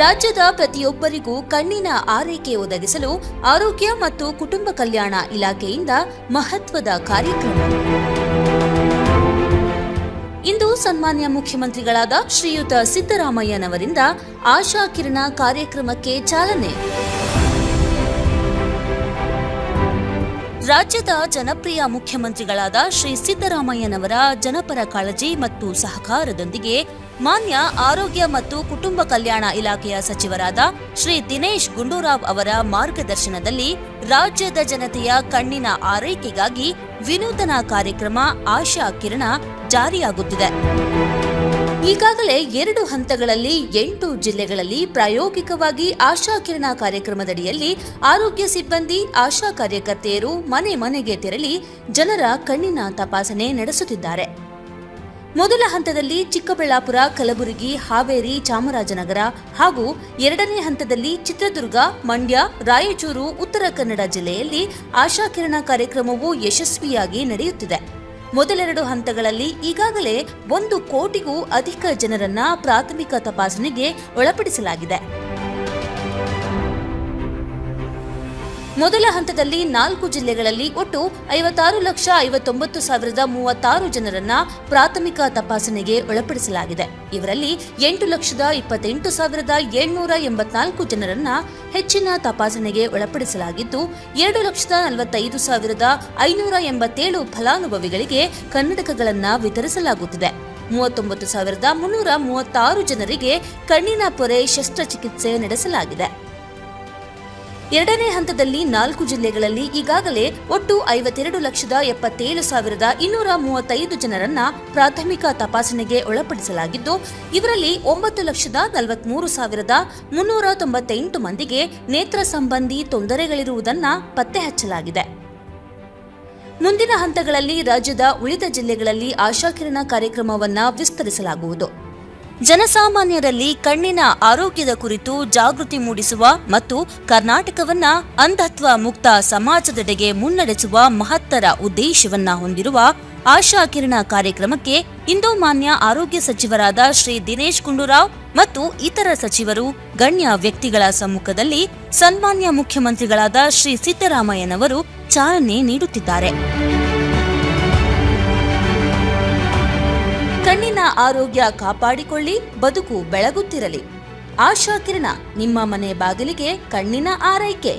ರಾಜ್ಯದ ಪ್ರತಿಯೊಬ್ಬರಿಗೂ ಕಣ್ಣಿನ ಆರೈಕೆ ಒದಗಿಸಲು ಆರೋಗ್ಯ ಮತ್ತು ಕುಟುಂಬ ಕಲ್ಯಾಣ ಇಲಾಖೆಯಿಂದ ಮಹತ್ವದ ಕಾರ್ಯಕ್ರಮ. ಇಂದು ಸನ್ಮಾನ್ಯ ಮುಖ್ಯಮಂತ್ರಿಗಳಾದ ಶ್ರೀಯುತ ಸಿದ್ದರಾಮಯ್ಯನವರಿಂದ ಆಶಾ ಕಿರಣ ಕಾರ್ಯಕ್ರಮಕ್ಕೆ ಚಾಲನೆ. ರಾಜ್ಯದ ಜನಪ್ರಿಯ ಮುಖ್ಯಮಂತ್ರಿಗಳಾದ ಶ್ರೀ ಸಿದ್ದರಾಮಯ್ಯನವರ ಜನಪರ ಕಾಳಜಿ ಮತ್ತು ಸಹಕಾರದೊಂದಿಗೆ ಮಾನ್ಯ ಆರೋಗ್ಯ ಮತ್ತು ಕುಟುಂಬ ಕಲ್ಯಾಣ ಇಲಾಖೆಯ ಸಚಿವರಾದ ಶ್ರೀ ದಿನೇಶ್ ಗುಂಡೂರಾವ್ ಅವರ ಮಾರ್ಗದರ್ಶನದಲ್ಲಿ ರಾಜ್ಯದ ಜನತೆಯ ಕಣ್ಣಿನ ಆರೈಕೆಗಾಗಿ ವಿನೂತನ ಕಾರ್ಯಕ್ರಮ ಆಶಾ ಕಿರಣ ಜಾರಿಯಾಗುತ್ತಿದೆ. ಈಗಾಗಲೇ ಎರಡು ಹಂತಗಳಲ್ಲಿ ಎಂಟು ಜಿಲ್ಲೆಗಳಲ್ಲಿ ಪ್ರಾಯೋಗಿಕವಾಗಿ ಆಶಾ ಕಿರಣ ಕಾರ್ಯಕ್ರಮದಡಿಯಲ್ಲಿ ಆರೋಗ್ಯ ಸಿಬ್ಬಂದಿ, ಆಶಾ ಕಾರ್ಯಕರ್ತೆಯರು ಮನೆ ಮನೆಗೆ ತೆರಳಿ ಜನರ ಕಣ್ಣಿನ ತಪಾಸಣೆ ನಡೆಸುತ್ತಿದ್ದಾರೆ. ಮೊದಲ ಹಂತದಲ್ಲಿ ಚಿಕ್ಕಬಳ್ಳಾಪುರ, ಕಲಬುರಗಿ, ಹಾವೇರಿ, ಚಾಮರಾಜನಗರ ಹಾಗೂ ಎರಡನೇ ಹಂತದಲ್ಲಿ ಚಿತ್ರದುರ್ಗ, ಮಂಡ್ಯ, ರಾಯಚೂರು, ಉತ್ತರ ಕನ್ನಡ ಜಿಲ್ಲೆಯಲ್ಲಿ ಆಶಾ ಕಿರಣ ಕಾರ್ಯಕ್ರಮವು ಯಶಸ್ವಿಯಾಗಿ ನಡೆಯುತ್ತಿದೆ. ಮೊದಲೆರಡು ಹಂತಗಳಲ್ಲಿ ಈಗಾಗಲೇ ಒಂದು ಕೋಟಿಗೂ ಅಧಿಕ ಜನರನ್ನ ಪ್ರಾಥಮಿಕ ತಪಾಸಣೆಗೆ ಒಳಪಡಿಸಲಾಗಿದೆ. ಮೊದಲ ಹಂತದಲ್ಲಿ ನಾಲ್ಕು ಜಿಲ್ಲೆಗಳಲ್ಲಿ ಒಟ್ಟು ಐವತ್ತಾರು ಲಕ್ಷ ಐವತ್ತೊಂಬತ್ತು ಸಾವಿರದ ಮೂವತ್ತಾರು ಜನರನ್ನ ಪ್ರಾಥಮಿಕ ತಪಾಸಣೆಗೆ ಒಳಪಡಿಸಲಾಗಿದೆ. ಇವರಲ್ಲಿ ಎಂಟು ಲಕ್ಷದ ಇಪ್ಪತ್ತೆಂಟು ಸಾವಿರದ ಏಳ್ನೂರ ಎಂಬತ್ನಾಲ್ಕು ಜನರನ್ನ ಹೆಚ್ಚಿನ ತಪಾಸಣೆಗೆ ಒಳಪಡಿಸಲಾಗಿದ್ದು, ಎರಡು ಲಕ್ಷದ ನಲವತ್ತೈದು ಸಾವಿರದ ಐನೂರ ಎಂಬತ್ತೇಳು ಫಲಾನುಭವಿಗಳಿಗೆ ಕನ್ನಡಕಗಳನ್ನ ವಿತರಿಸಲಾಗುತ್ತಿದೆ. ಮೂವತ್ತೊಂಬತ್ತು ಸಾವಿರದ ಮುನ್ನೂರ ಮೂವತ್ತಾರು ಜನರಿಗೆ ಕಣ್ಣಿನ ಪೊರೆ ಶಸ್ತ್ರಚಿಕಿತ್ಸೆ ನಡೆಸಲಾಗಿದೆ. ಎರಡನೇ ಹಂತದಲ್ಲಿ ನಾಲ್ಕು ಜಿಲ್ಲೆಗಳಲ್ಲಿ ಈಗಾಗಲೇ ಒಟ್ಟು ಐವತ್ತೆರಡು ಲಕ್ಷದ ಎಪ್ಪತ್ತೇಳು ಸಾವಿರದ ಇನ್ನೂರ ಮೂವತ್ತೈದು ಜನರನ್ನ ಪ್ರಾಥಮಿಕ ತಪಾಸಣೆಗೆ ಒಳಪಡಿಸಲಾಗಿದ್ದು, ಇವರಲ್ಲಿ ಒಂಬತ್ತು ಲಕ್ಷದ ನಲವತ್ಮೂರು ಸಾವಿರದ ಮುನ್ನೂರ ತೊಂಬತ್ತೆಂಟು ಮಂದಿಗೆ ನೇತ್ರ ಸಂಬಂಧಿ ತೊಂದರೆಗಳಿರುವುದನ್ನ ಪತ್ತೆ ಹಚ್ಚಲಾಗಿದೆ ಮುಂದಿನ ಹಂತಗಳಲ್ಲಿ ರಾಜ್ಯದ ಉಳಿದ ಜಿಲ್ಲೆಗಳಲ್ಲಿ ಆಶಾಕಿರಣ ಕಾರ್ಯಕ್ರಮವನ್ನು ವಿಸ್ತರಿಸಲಾಗುವುದು. ಜನಸಾಮಾನ್ಯರಲ್ಲಿ ಕಣ್ಣಿನ ಆರೋಗ್ಯದ ಕುರಿತು ಜಾಗೃತಿ ಮೂಡಿಸುವ ಮತ್ತು ಕರ್ನಾಟಕವನ್ನ ಅಂಧತ್ವ ಮುಕ್ತ ಸಮಾಜದೆಡೆಗೆ ಮುನ್ನಡೆಸುವ ಮಹತ್ತರ ಉದ್ದೇಶವನ್ನ ಹೊಂದಿರುವ ಆಶಾ ಕಿರಣ ಕಾರ್ಯಕ್ರಮಕ್ಕೆ ಇಂದು ಮಾನ್ಯ ಆರೋಗ್ಯ ಸಚಿವರಾದ ಶ್ರೀ ದಿನೇಶ್ ಗುಂಡೂರಾವ್ ಮತ್ತು ಇತರ ಸಚಿವರು, ಗಣ್ಯ ವ್ಯಕ್ತಿಗಳ ಸಮ್ಮುಖದಲ್ಲಿ ಸನ್ಮಾನ್ಯ ಮುಖ್ಯಮಂತ್ರಿಗಳಾದ ಶ್ರೀ ಸಿದ್ದರಾಮಯ್ಯನವರು ಚಾಲನೆ ನೀಡುತ್ತಿದ್ದಾರೆ. ಕಣ್ಣಿನ ಆರೋಗ್ಯ ಕಾಪಾಡಿಕೊಳ್ಳಿ ಬದುಕು ಬೆಳಗುತ್ತಿರಲಿ. ಆಶಾ ಕಿರಣ ನಿಮ್ಮ ಮನೆ ಬಾಗಿಲಿಗೆ ಕಣ್ಣಿನ ಆರೈಕೆ.